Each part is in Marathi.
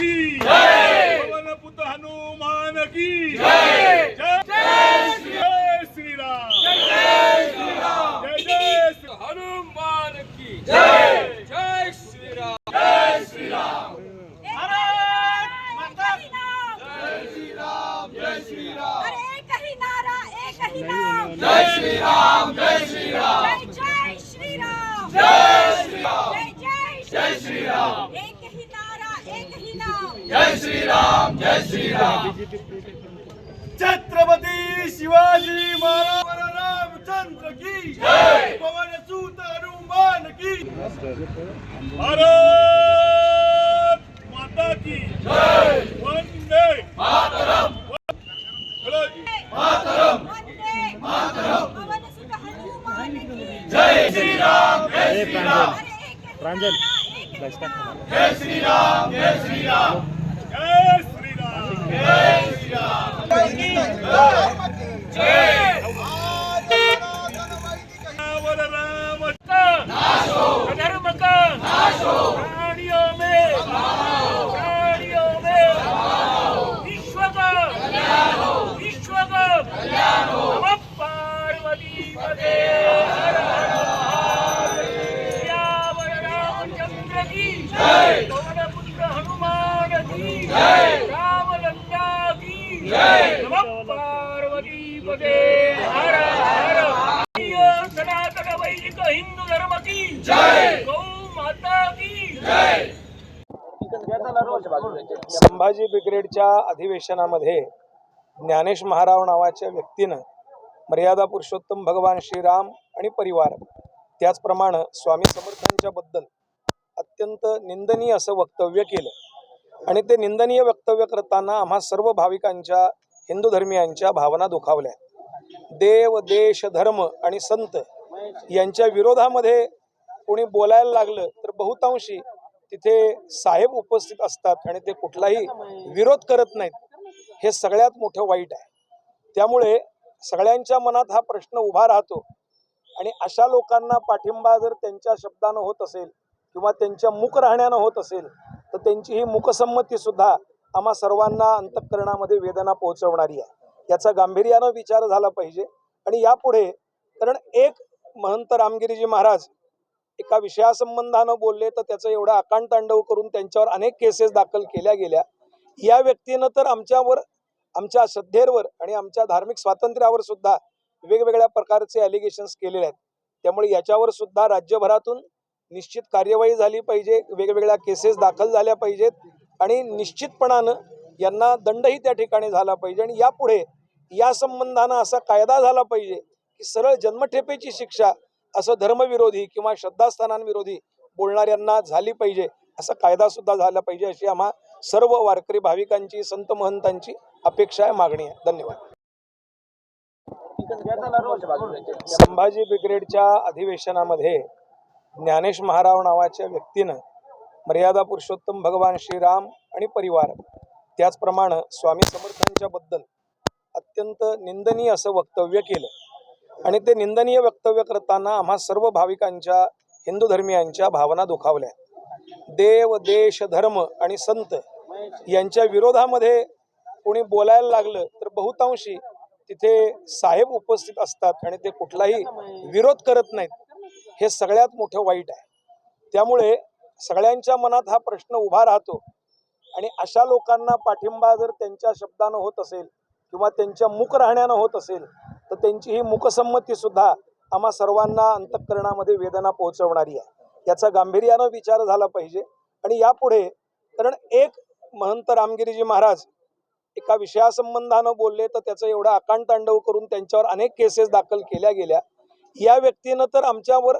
सियावर रामचंद्र की पवन पुत हनुमान की जय जय श्री राम जय जय श्री हनुमान की जय जय श्री राम जय श्री राम अरे एक ही नारा एक ही नाम जय श्री राम जय श्री राम जय जय श्री राम जय श्री राम जय जय जय श्री राम एक ही नारा एक ही नाम जय श्री राम जय श्री राम छत्रपती शिवाजी महाराज रामचंद्र की जय. पवन सूत हनुमान की भारत माता की जय. वंदे मातरम. मातरम. की जय श्री राम जय श्री राम अरे एक ही प्रांजल. जय श्री राम जय श्री राम जय श्री राम सियावर रामचंद्र धर्म का प्राणियों में प्राणियों में विश्व का विश्व का नमः पार्वती पदे हर हर महादेव सियावर रामचंद्र की जय पवन पुत्र हनुमान की जय राम लंका की जय नमः पार्वती पदे हर हर सनातन वैदिक हिंदू धर्म की जय गौ माता की जय संभाजी ब्रिगेडच्या अधिवेशनामध्ये ज्ञानेश महाराव नावाच्या व्यक्तीनं मर्यादा पुरुषोत्तम भगवान श्रीराम आणि परिवार त्याचप्रमाणे स्वामी समर्थांच्या बद्दल अत्यंत निंदनीय असं वक्तव्य केलं. आणि ते निंदनीय वक्तव्य करताना आम्हा सर्व भाविकांच्या हिंदू धर्मियांच्या भावना दुखावल्या. देव देश धर्म आणि संत यांच्या विरोधामध्ये कोणी बोलायला लागलं तर बहुतांशी तिथे साहेब उपस्थित असतात आणि ते कुठलाही विरोध करत नाहीत. हे सगळ्यात मोठं वाईट आहे. त्यामुळे सगळ्यांच्या मनात हा प्रश्न उभा राहतो. आणि अशा लोकांना पाठिंबा जर त्यांच्या शब्दानं होत असेल किंवा त्यांच्या मुख राहण्यानं होत असेल तर त्यांची ही मुकसंमतीसुद्धा आम्हा सर्वांना अंतःकरणामध्ये वेदना पोहोचवणारी आहे. याचा गांभीर्यानं विचार झाला पाहिजे. आणि यापुढे कारण एक महंत रामगिरीजी महाराज एका विषयासंबंधानं बोलले तर त्याचं एवढं आकांतांडव करून त्यांच्यावर अनेक केसेस दाखल केल्या गेल्या. या व्यक्तीनं तर आमच्यावर आमच्या श्रद्धेवर आणि आमच्या धार्मिक स्वातंत्र्यावर सुद्धा वेगवेगळ्या प्रकारचे ॲलिगेशन्स केलेले आहेत. त्यामुळे याच्यावर सुद्धा राज्यभरातून निश्चित कार्यवाही झाली पाहिजे वेगवेगळ्या केसेस दाखल झाल्या पाहिजेत आणि निश्चितपणानं यांना दंडही त्या ठिकाणी झाला पाहिजे आणि यापुढे या संबंधानं असा कायदा झाला पाहिजे की सरळ जन्मठेपेची शिक्षा असं धर्मविरोधी किंवा श्रद्धास्थानांविरोधी बोलणाऱ्यांना झाली पाहिजे असा कायदा सुद्धा झाला पाहिजे अशी आम्हा सर्व वारकरी भाविकांची संत महंतांची अपेक्षा आहे मागणी आहे. धन्यवाद. संभाजी ब्रिगेडच्या अधिवेशनामध्ये ज्ञानेश महाराव नावाच्या व्यक्तीनं मर्यादा पुरुषोत्तम भगवान श्रीराम आणि परिवार त्याचप्रमाणे स्वामी समर्थांच्या बद्दल अत्यंत निंदनीय असं वक्तव्य केलं. आणि ते निंदनीय वक्तव्य करताना आम्हा सर्व भाविकांच्या हिंदू धर्मियांच्या भावना दुखावल्या. देव देश धर्म आणि संत यांच्या विरोधामध्ये कोणी बोलायला लागलं तर बहुतांशी तिथे साहेब उपस्थित असतात आणि ते कुठलाही विरोध करत नाहीत. हे सगळ्यात मोठं वाईट आहे. त्यामुळे सगळ्यांच्या मनात हा प्रश्न उभा राहतो. आणि अशा लोकांना पाठिंबा जर त्यांच्या शब्दानं होत असेल किंवा त्यांच्या मुख राहण्यानं होत असेल तर त्यांची ही मुकसंमतीसुद्धा आम्हा सर्वांना अंतःकरणामध्ये वेदना पोहोचवणारी आहे. याचा गांभीर्यानं विचार झाला पाहिजे. आणि यापुढे कारण एक महंत रामगिरीजी महाराज एका विषयासंबंधानं बोलले तर त्याचं एवढं आकांतांडव करून त्यांच्यावर अनेक केसेस दाखल केल्या गेल्या. या व्यक्तीनं तर आमच्यावर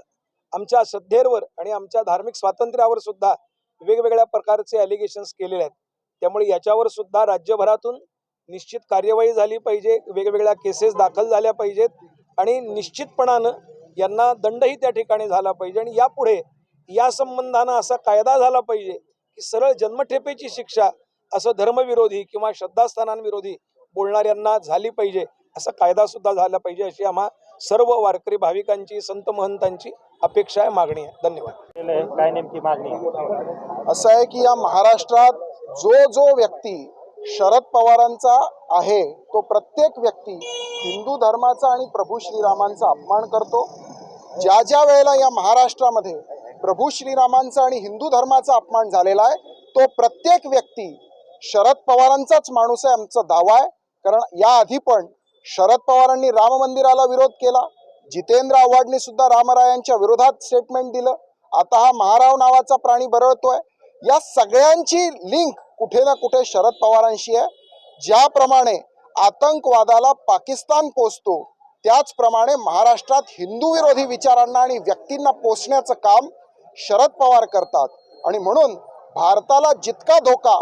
आमच्या श्रद्धेवर आणि आमच्या धार्मिक स्वातंत्र्यावर सुद्धा वेगवेगळ्या प्रकारचे ॲलिगेशन्स केलेले आहेत. त्यामुळे याच्यावर सुद्धा राज्यभरातून निश्चित कार्यवाही झाली पाहिजे वेगवेगळ्या केसेस दाखल झाल्या पाहिजेत आणि निश्चितपणानं यांना दंडही त्या ठिकाणी झाला पाहिजे आणि यापुढे या संबंधानं असा कायदा झाला पाहिजे की सरळ जन्मठेपेची शिक्षा असं धर्मविरोधी किंवा श्रद्धास्थानांविरोधी बोलणाऱ्यांना झाली पाहिजे असा कायदा सुद्धा झाला पाहिजे अशी आम्हा सर्व वारकरी भाविकांची संत महंतांची अपेक्षा आहे मागणी आहे. धन्यवाद. काय नेमकी मागणी असं आहे की या महाराष्ट्रात जो जो व्यक्ती शरद पवारांचा आहे तो प्रत्येक व्यक्ती हिंदू धर्माचा आणि प्रभू श्रीरामांचा अपमान करतो. ज्या ज्या वेळेला या महाराष्ट्रामध्ये प्रभू श्रीरामांचा आणि हिंदू धर्माचा अपमान झालेला आहे तो प्रत्येक व्यक्ती शरद पवारांचाच माणूस आहे आमचा दावा आहे. कारण याआधी पण शरद पवारांनी राम मंदिराला विरोध केला. जितेंद्र आव्हाडने सुद्धा रामरायांच्या विरोधात स्टेटमेंट दिलं. आता हा महाराव नावाचा प्राणी बरळतोय. या सगळ्यांची लिंक कुठे ना कुठे शरद पवारांशी आहे. ज्याप्रमाणे आतंकवादाला पाकिस्तान पोचतो त्याचप्रमाणे महाराष्ट्रात हिंदू विरोधी विचारांना आणि व्यक्तींना पोचण्याचं काम शरद पवार करतात. आणि म्हणून भारताला जितका धोका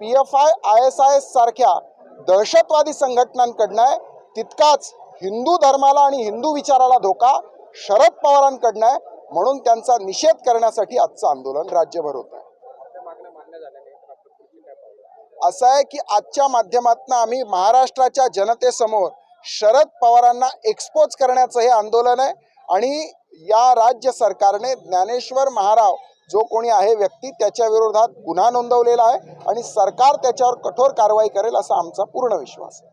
P F I I S I S सारख्या दहशतवादी संघटनांकडनं आहे तितकाच हिंदू धर्माला आणि हिंदू विचाराला धोका शरद पवारांकडनं आहे. म्हणून त्यांचा निषेध करण्यासाठी आजचं आंदोलन राज्यभर होत. आहे असं आहे की आजच्या माध्यमातून आम्ही महाराष्ट्राच्या जनतेसमोर शरद पवारांना एक्सपोज करण्याचं हे आंदोलन आहे. आणि या राज्य सरकारने ज्ञानेश्वर महाराव जो कोणी आहे व्यक्ती त्याच्या विरोधात गुन्हा नोंदवलेला आहे. आणि सरकार त्याच्यावर कठोर कारवाई करेल असा आमचा पूर्ण विश्वास आहे.